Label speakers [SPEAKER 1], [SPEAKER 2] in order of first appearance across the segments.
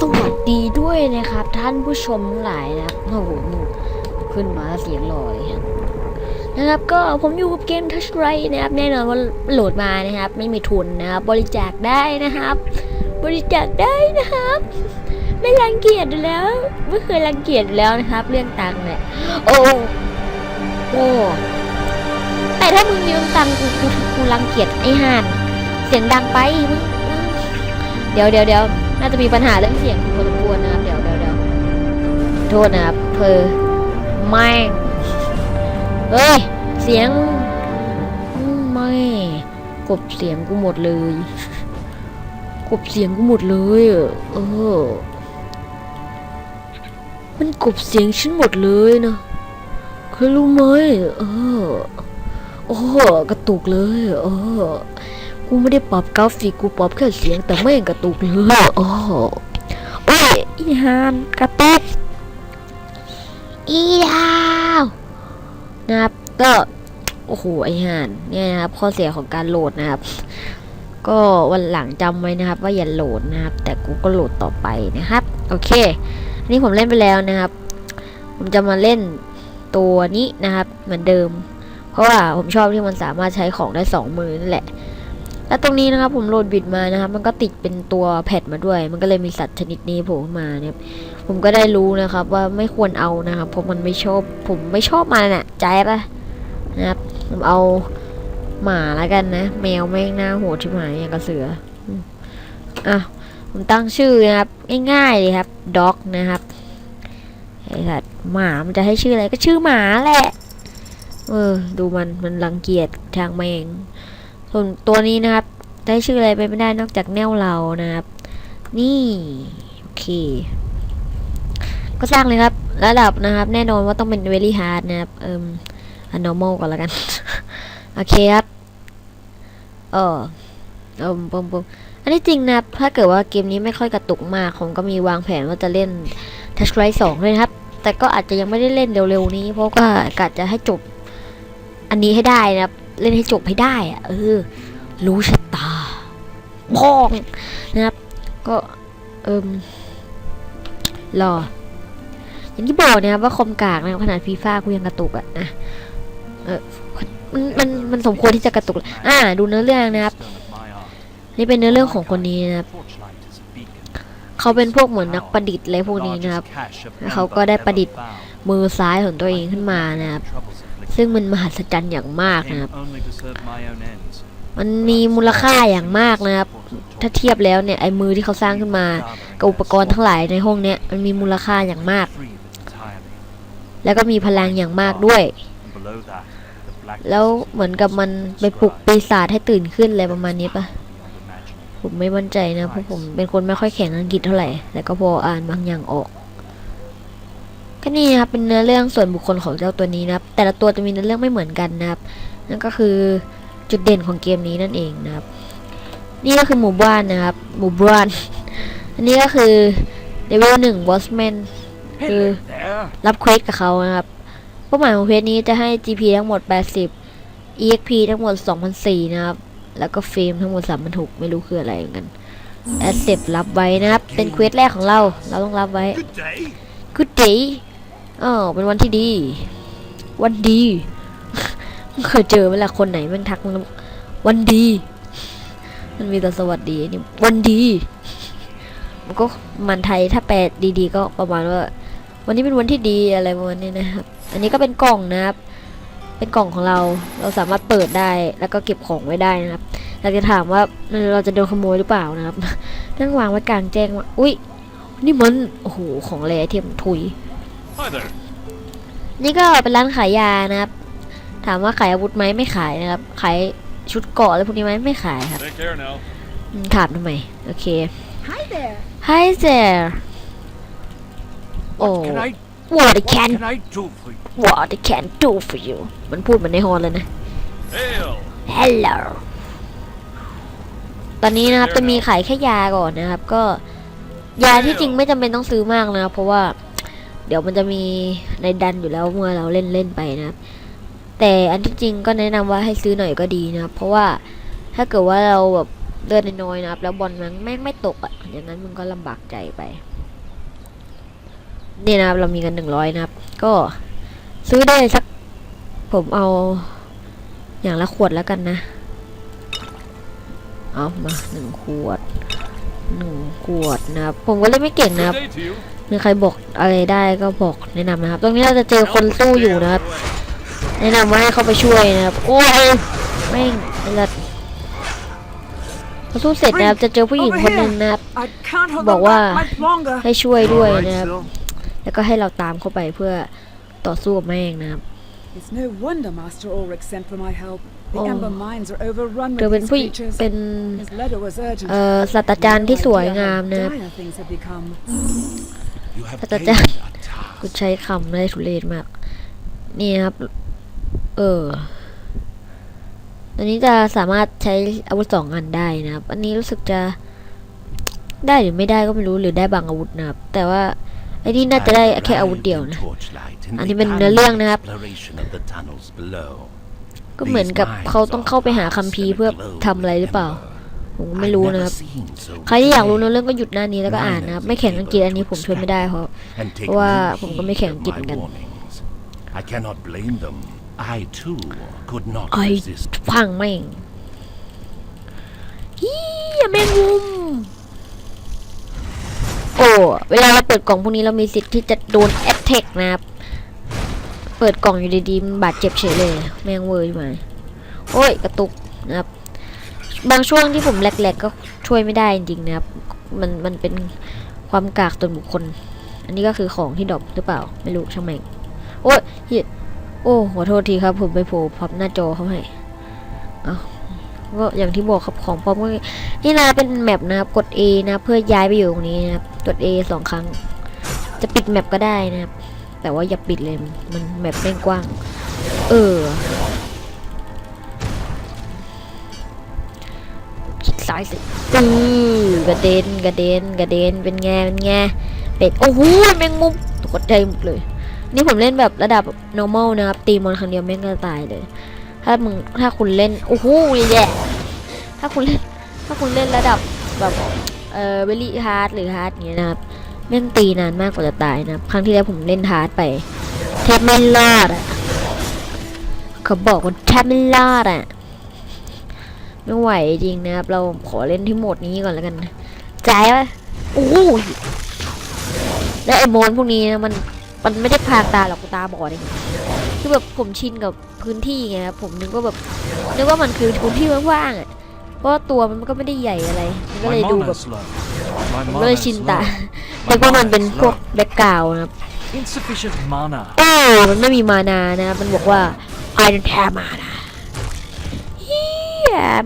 [SPEAKER 1] สวัสดีด้วยนะครับ ท่านผู้ชมหลายนะครับโอ้โหมึงขึ้นมาเสียงลอยนะครับ ก็ผมอยู่กับเกม Touch Right นะครับ แน่นอนว่าโหลดมานะครับ ไม่มีทุนนะครับ บริจาคได้นะครับ บริจาคได้นะครับ ไม่รังเกียจแล้ว ไม่เคยรังเกียจแล้วนะครับ เรื่องตังค์เนี่ยโอ้โอ้แต่ถ้ามึงยืมตังค์กูกูกูรังเกียจไอ้ห่านเสียงดังไปมึงเดี๋ยวเดี๋ยวเดี๋ยว น่าจะมีปัญหาเรื่องเสียงพอสมควรนะครับ เดี๋ยวเดี๋ยวเดี๋ยวโทษนะครับเพอไม่งเฮ้ย เสียง ไม่กบเสียงกูหมดเลยกบเสียงกูหมดเลย เออ มันกบเสียงฉันหมดเลยนะเคยรู้ไหมเออ โอ้กระตุกเลย เออ กูไม่ได้ปรับกราฟิกกูปรับแค่เสียงแต่ไม่งกระตุกเลยโอ้โอ้ยอีฮานกระตุกอีดาวนะครับก็โอ้โหไอห่านเนี่ยนะครับข้อเสียของการโหลดนะครับ ก็วันหลังจำไว้นะครับ ว่าอย่าโหลดนะครับ แต่กูก็โหลดต่อไปนะครับ โอเค อันนี้ผมเล่นไปแล้วนะครับ ผมจะมาเล่นตัวนี้นะครับ เหมือนเดิม เพราะว่าผมชอบที่มันสามารถใช้ของได้สองมือนั่นแหละ และตรงนี้นะครับผมโหลดบิดมานะครับ มันก็ติดเป็นตัวแพดมาด้วย มันก็เลยมีสัตว์ชนิดนี้โผล่มาเนี่ยผมก็ได้รู้นะครับว่าไม่ควรเอานะครับเพราะมันไม่ชอบ ผมไม่ชอบมันน่ะใจปะนะครับผมเอาหมาแล้วกันนะ แมวแม่งหน้าโหดชิบหายอย่างกับเสืออะผมตั้งชื่อนะครับง่ายๆเลยครับด็อกนะครับไอ้สัตว์หมามันจะให้ชื่ออะไรก็ชื่อหมาแหละ เออ ดูมันมันรังเกียจทางแมง ส่วนตัวนี้นะครับ ได้ชื่ออะไรไปไม่ได้นอกจากแนวเรานะครับ นี่โอเค ก็สร้างเลยครับ ระดับนะครับ แน่นอนว่าต้องเป็น very hard นะครับ เอิม a normal ก่อนแล้วกัน โอเคครับ เออเอิมปุ่มปุ่มอันนี้จริงนะครับ ถ้าเกิดว่าเกมนี้ไม่ค่อยกระตุกมาก ผมก็มีวางแผนว่าจะเล่น Touch Right 2ด้วยครับ แต่ก็อาจจะยังไม่ได้เล่นเร็วๆนี้ เพราะว่ากะจะให้จบ อันนี้ให้ได้นะครับ เล่นให้จบให้ได้อะเออ รู้ชะตาพองนะครับ ก็ เอิมรอ อย่างที่บอกนะครับว่าคมกากนะขนาดฟีฟ่ากูยังกระตุกอะนะเออมันมันมันสมควรที่จะกระตุก อ่า ดูเนื้อเรื่องนะครับ นี่เป็นเนื้อเรื่องของคนนี้นะครับเขาเป็นพวกเหมือนนักประดิษฐ์อะไรพวกนี้นะครับแล้วเขาก็ได้ประดิษฐ์มือซ้ายของตัวเองขึ้นมานะครับ ซึ่งมันมหัศจรรย์อย่างมากนะครับ มันมีมูลค่าอย่างมากนะครับ ถ้าเทียบแล้วเนี่ยไอ้มือที่เขาสร้างขึ้นมา กับอุปกรณ์ทั้งหลายในห้องเนี้ยมันมีมูลค่าอย่างมาก แล้วก็มีพลังอย่างมากด้วย แล้วเหมือนกับมันไปปลุกปีศาจให้ตื่นขึ้นอะไรประมาณนี้ปะผมไม่มั่นใจนะเพราะผมเป็นคนไม่ค่อยแข็งอังกฤษเท่าไหร่แต่ก็พออ่านบางอย่างออก ก็นี่นะครับเป็นเนื้อเรื่องส่วนบุคคลของเจ้าตัวนี้นะครับ แต่ละตัวจะมีเนื้อเรื่องไม่เหมือนกันนะครับ นั่นก็คือจุดเด่นของเกมนี้นั่นเองนะครับ นี่ก็คือหมู่บ้านนะครับ หมู่บ้าน อันนี้ก็คือเลเวลหนึ่งบอสแมนคือรับเควสกับเขานะครับเป้าหมายของเควสนี้จะให้ GP ทั้งหมด 80 EXP ทั้งหมด 2,004นะครับ แล้วก็เฟรมทั้งหมด3,006ไม่รู้คืออะไรเหมือนกัน Accept รับไว้นะครับ เป็นเควสแรกของเรา เราต้องรับไว้
[SPEAKER 2] Good day.
[SPEAKER 1] อ๋อเป็นวันที่ดี วันดีเคยเจอไหมล่ะคนไหนแม่งทักมันวันดี มันมีแต่สวัสดีนี่วันดีมันก็มันไทยถ้าแปลดีๆ ก็ประมาณว่า วันนี้เป็นวันที่ดีอะไรประมาณนี้นะครับ อันนี้ก็เป็นกล่องนะครับ เป็นกล่องของเราเราสามารถเปิดได้แล้วก็เก็บของไว้ได้นะครับเราจะถามว่าเราจะโดนขโมยหรือเปล่านะครับนั่งวางไว้กลางแจ้งว่า อุ้ยนี่มันโอ้โหของแร่เทียมถุย
[SPEAKER 2] Hi there.
[SPEAKER 1] นี่ก็เป็นร้านขายยานะครับ ถามว่าขายอาวุธไหมไม่ขายนะครับ ขายชุดเกราะอะไรพวกนี้ไหมไม่ขายครับ
[SPEAKER 2] Take care now.
[SPEAKER 1] อืมถามทำไม โอเค
[SPEAKER 3] Hi there.
[SPEAKER 1] Hi there โอ้
[SPEAKER 2] Can I
[SPEAKER 1] what I
[SPEAKER 2] what
[SPEAKER 1] can
[SPEAKER 2] can I do for you?
[SPEAKER 1] what I can do for you มันพูดเหมือนในฮอนเลยนะ
[SPEAKER 2] Hail.
[SPEAKER 1] Hello ตอนนี้นะครับจะมีขายแค่ยาก่อนนะครับ ก็ ยาที่จริงไม่จำเป็นต้องซื้อมากนะครับ เพราะว่า เดี๋ยวมันจะมีในดันอยู่แล้วเมื่อเราเล่นเล่นไปนะครับแต่อันที่จริงก็แนะนำว่าให้ซื้อหน่อยก็ดีนะ เพราะว่าถ้าเกิดว่าเราแบบเลือดน้อยนะครับ แล้วบอลมันแม่งไม่ตกอะอย่างนั้นมึงก็ลำบากใจไป นี่นะครับเรามีกันหนึ่งร้อยนะครับ ก็ซื้อได้สัก ผมเอาอย่างละขวดแล้วกันนะ เอามาหนึ่งขวดหนึ่งขวดนะครับ ผมก็เล่นไม่เก่งนะครับ
[SPEAKER 2] Good day to you.
[SPEAKER 1] มีใครบอกอะไรได้ก็บอกแนะนำนะครับ ตรงนี้เราจะเจอคนสู้อยู่นะครับ แนะนำว่าให้เขาไปช่วยนะครับ โอ้ยแม่งไอ้สัตว์พอสู้เสร็จนะครับ จะเจอผู้หญิงคนหนึ่งนะครับ
[SPEAKER 3] I can't hold
[SPEAKER 1] บอก
[SPEAKER 3] them
[SPEAKER 1] ว่า
[SPEAKER 3] back much longer.
[SPEAKER 1] ให้ช่วยด้วยนะครับ
[SPEAKER 2] Phil.
[SPEAKER 1] แล้วก็ให้เราตามเข้าไปเพื่อต่อสู้กับแม่งนะครับ
[SPEAKER 3] It's no wonder Master Ulrich sent for my help. The
[SPEAKER 1] Oh.
[SPEAKER 3] Ember mines are overrun
[SPEAKER 1] เธอ
[SPEAKER 3] with
[SPEAKER 1] เป็น
[SPEAKER 3] these
[SPEAKER 1] ผู้หญิง
[SPEAKER 3] creatures.
[SPEAKER 1] เป็น
[SPEAKER 3] His letter was urgent.
[SPEAKER 1] เอ่อศาสตราจารย์ที่สวยงามนะครับ
[SPEAKER 3] Dire things have become.
[SPEAKER 4] You have
[SPEAKER 1] Thật là
[SPEAKER 4] gained
[SPEAKER 1] cha.
[SPEAKER 4] a task.
[SPEAKER 1] กูใช้คำได้ทุเรศมาก นี่นะครับ เออตอนนี้จะสามารถใช้อาวุธสองอันได้นะครับ อันนี้รู้สึกจะได้หรือไม่ได้ก็ไม่รู้หรือได้บางอาวุธนะครับ แต่ว่าไอ้นี่น่าจะได้แค่อาวุธเดียวนะ
[SPEAKER 4] Torchlight in
[SPEAKER 1] อัน
[SPEAKER 4] the
[SPEAKER 1] นี้เป็นเนื้อเรื่องนะครับ
[SPEAKER 4] exploration of the tunnels below.
[SPEAKER 1] ก็เหมือนกับเขาต้องเข้าไปหาคัมภีร์เพื่อทำอะไรหรือเปล่า ผมก็ไม่รู้นะครับ ใครที่อยากรู้เนื้อเรื่องก็หยุดหน้านี้แล้วก็อ่านนะครับ ไม่แข่งอังกฤษอันนี้ผมช่วยไม่ได้เพราะเพราะว่าผมก็ไม่แข่งอังกฤษเหมือนกัน
[SPEAKER 4] I cannot blame them. I too could not
[SPEAKER 1] ไอ้
[SPEAKER 4] resist.
[SPEAKER 1] พังแม่งฮียแมงมุม โอ้ เวลาเราเปิดกล่องพวกนี้เรามีสิทธิ์ที่จะโดนแอตแทกนะครับ เปิดกล่องอยู่ดีๆมันบาดเจ็บเฉยเลย แมงเวอร์มโอ้ย กระตุกนะครับ บางช่วงที่ผมแหลกๆก็ช่วยไม่ได้จริงๆนะครับ มันมันเป็นความกากตัวบุคคล อันนี้ก็คือของที่ดรอปหรือเปล่า ไม่รู้ช่างแม่งโอ้ยเหี้ยโอ้ขอโทษทีครับ ผมไปโผล่พับหน้าจอเขาให้เอาก็อย่างที่บอกครับของปลอมก็นี่นะเป็นแมปนะครับ กด A นะเพื่อย้ายไปอยู่ตรงนี้นะครับ กด A สองครั้ง จะปิดแมปก็ได้นะครับ แต่ว่าอย่าปิดเลย มันแมปแม่งกว้าง เออายสิอือกระเด็นกระเด็นกระเด็นเป็นไงเป็นไงเป็ดโอ้โหแมงมุมตกใจหมดเลย นี่ผมเล่นแบบระดับ normal นะครับตีมอนครั้งเดียวแม่งก็ตายเลย ถ้ามึงถ้าคุณเล่นโอ้โหแย่ถ้าคุณเล่นถ้าคุณเล่นระดับแบบเอ่อเวลี่ฮาร์ดหรือฮาร์ดเงี้ยนะครับแม่งตีนานมากกว่าจะตายนะครับครั้งที่แล้วผมเล่นฮาร์ดไปแทบไม่รอดอะเขาบอกว่าแทบไม่รอดอะ ไม่ไหวจริงนะครับ เราขอเล่นที่โหมดนี้ก่อนแล้วกันนะใจายปะโอ้ยและไอ้โมนพวกนี้นะมันมันไม่ได้พรางตาหรอกกูตาบอดเองคือแบบผมชินกับพื้นที่ไงครับผมนึกว่าแบบนึกว่ามันคือพื้นที่ว่างๆอะเพราะว่าตัวมันก็ไม่ได้ใหญ่อะไรมันก็เลย
[SPEAKER 2] My
[SPEAKER 1] ดู
[SPEAKER 2] mana
[SPEAKER 1] แบบ
[SPEAKER 2] is low. My
[SPEAKER 1] ผม
[SPEAKER 2] mana
[SPEAKER 1] ก็เลย
[SPEAKER 2] is
[SPEAKER 1] ชินตา
[SPEAKER 2] low.
[SPEAKER 1] แต่ว่ามันเป็นพวกแบ็กกราวน์นะครับ
[SPEAKER 2] Insufficient mana.
[SPEAKER 1] เออมันไม่มีมานานะมันบอกว่า I don't have mana เฮีย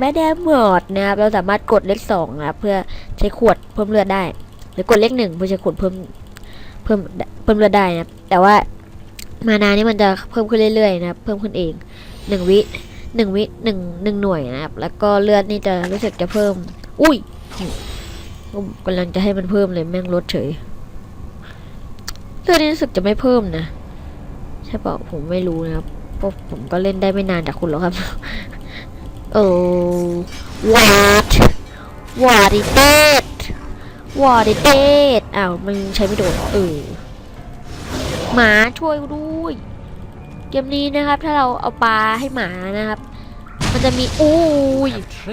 [SPEAKER 1] ไม่ได้หมดนะครับเราสามารถกดเลขสองนะเพื่อใช้ขวดเพิ่มเลือดได้ หรือกดเลขหนึ่งเพื่อใช้ขวดเพิ่มเพิ่มเพิ่มเลือดได้นะแต่ว่ามานานี่มันจะเพิ่มขึ้นเรื่อยๆนะเพิ่มขึ้นเองหนึ่งวิหนึ่งวิหนึ่งหนึ่งหน่วยนะครับ แล้วก็เลือดนี่จะรู้สึกจะเพิ่ม อุ้ยกำลังจะให้มันเพิ่มเลยแม่งลดเฉยเลือดนี่รู้สึกจะไม่เพิ่มนะใช่ปล่าผมไม่รู้นะครับเพราะผมก็เล่นได้ไม่นานจากคุณหรอกครับ เออ what what is that what is that อ้าวมันใช้ไม่โดนเออหมาช่วยด้วยเกมนี้นะครับ ถ้าเราเอาปลาให้หมานะครับ มันจะมีอู้ย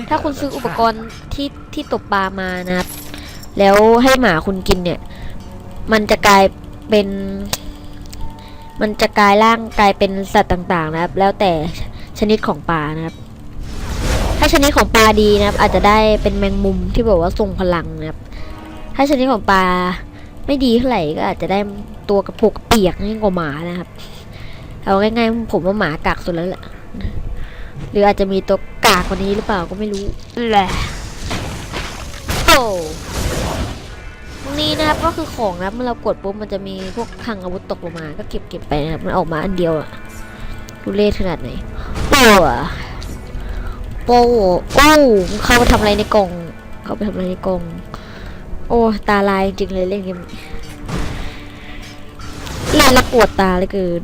[SPEAKER 1] ถ้าคุณซื้ออุปกรณ์ที่ที่ตกปลามานะครับ แล้วให้หมาคุณกินเนี่ย มันจะกลายเป็น มันจะกลายร่างกลายเป็นสัตว์ต่างๆนะครับ แล้วแต่ชนิดของปลานะครับาชนิดของปลาดีนะครับ อาจจะได้เป็นแมงมุมที่แบบว่าทรงพลังนะครับ ถ้าชนิดของปลาไม่ดีเท่าไหร่ก็อาจจะได้ตัวกระปุกเปียกยิ่งกว่าหมานะครับ เอาง่ายๆผมว่าหมากากสุดแล้วแหละหรืออาจจะมีตัวกากกว่านี้หรือเปล่าก็ไม่รู้แหละโอ้ตรงนี้นะครับก็คือของนะครับเมื่อเรากดปุ๊บมันจะมีพวกคังอาวุธตกลงมา ก็เก็บเก็บไปนะครับมันออกมาอันเดียวอะดูเล่ขนาดไหนโป้ โป้โอ้มันเข้าไปทำอะไรในกล่อง เข้าไปทำอะไรในกล่อง โอ้ตาลายจริงเลยเล่นเกมนี้เล่นแล้วปวดตาเหลยเกิน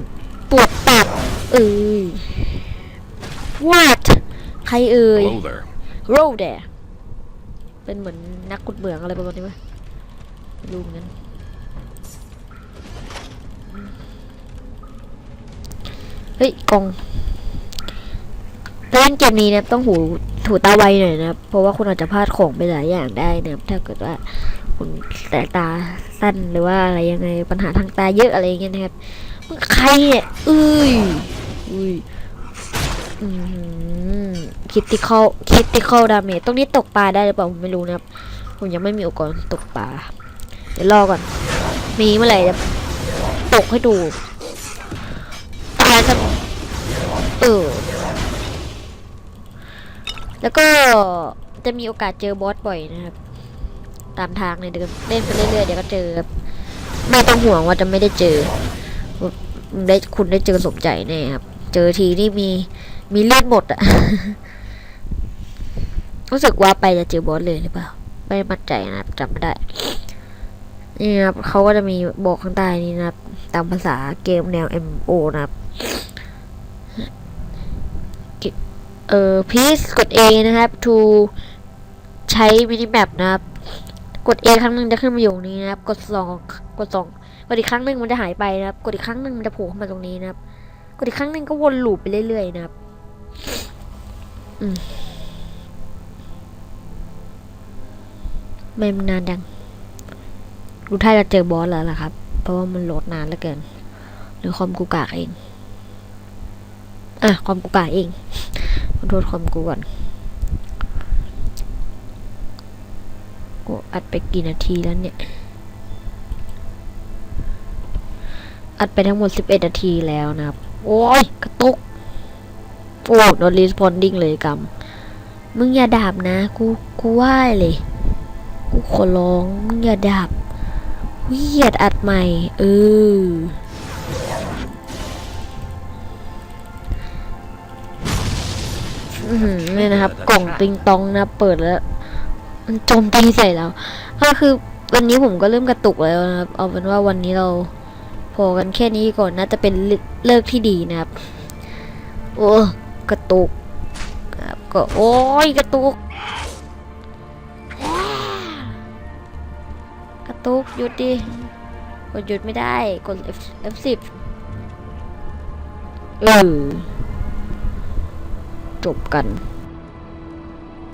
[SPEAKER 1] ปวดตับเอ้ย what ใครเอ่ย
[SPEAKER 4] Hello there.
[SPEAKER 1] roll there เป็นเหมือนนักขุดเหมืองอะไรประมาณนี้ปะไม่รู้เหมือนกันเฮ้ยกล่อง เล่นเกมนี้นะต้องหูถูตาไวหน่อยนะเพราะว่าคุณอาจจะพลาดของไปหลายอย่างได้นะถ้าเกิดว่าคุณสายตาสั้นหรือว่าอะไรยังไงปัญหาทางตาเยอะอะไรเงี้ยนะครับมึงใครเนี่ยเอ้ยอุ้ยอืมคิดติเข้าคิดติเข้าดาเมจตรงนี้ตกปลาได้หรือเปล่าผมไม่รู้นะครับผมยังไม่มีอุปกรณ์ตกปลาเดี๋ยวรอก่อน มีเมื่อไหร่จะตกให้ดูตายสักเออ แล้วก็จะมีโอกาสเจอบอสบ่อยนะครับ ตามทางเนี่ยเดินเล่นไปเรื่อยๆเดี๋ยวก็เจอครับไม่ต้องห่วงว่าจะไม่ได้เจอได้คุณได้เจอสมใจแน่ครับ เจอทีนี่มีมีเลือดหมดอะรู้สึกว่าไปจะเจอบอสเลยหรือเปล่า ไม่มั่นใจนะครับจำไม่ได้ นี่ครับเขาก็จะมีบอกข้างใต้นี้นะครับ ตามภาษาเกมแนว MO นะครับ เอ่อ please กด A นะครับ to ใช้มินิแมปนะครับ กด A ครั้งหนึ่งจะขึ้นมาอยู่นี้นะครับ กดสองกดสองกดอีกครั้งหนึ่งมันจะหายไปนะครับ กดอีกครั้งหนึ่งมันจะโผล่ขึ้นมาตรงนี้นะครับ กดอีกครั้งหนึ่งก็วนลูปไปเรื่อยๆนะครับไม่มันนานจังดูท่าจะเจอบอสแล้วล่ะครับ เพราะว่ามันโหลดนานเหลือเกิน หรือคอมกูกากเอง อะ คอมกูกากเอง โทษคอมกูก่อน กูอัดไปกี่นาทีแล้วเนี่ย อัดไปทั้งหมด 11 นาทีแล้วนะครับ โอ้ย กระตุก โอ้โดนรีสปอนดิ้งเลยกำมึงอย่าดาบนะ กูกูไหว้เลย กูขอร้อง มึงอย่าดาบเหยียดอัดใหม่ เออ นี่ยนะครับ กล่องติงตองนะเปิดแล้ว มันโจมตีใส่แล้วก็คือวันนี้ผมก็เริ่มกระตุกแล้วนะครับ เอาเป็นว่าวันนี้เราพอกันแค่นี้ก่อนน่าจะเป็นเลิกที่ดีนะครับ โอ้กระตุกครับก็โอ้ยกระตุก กระตุกหยุดดิกดหยุดไม่ได้กด F F10 เออ จบกัน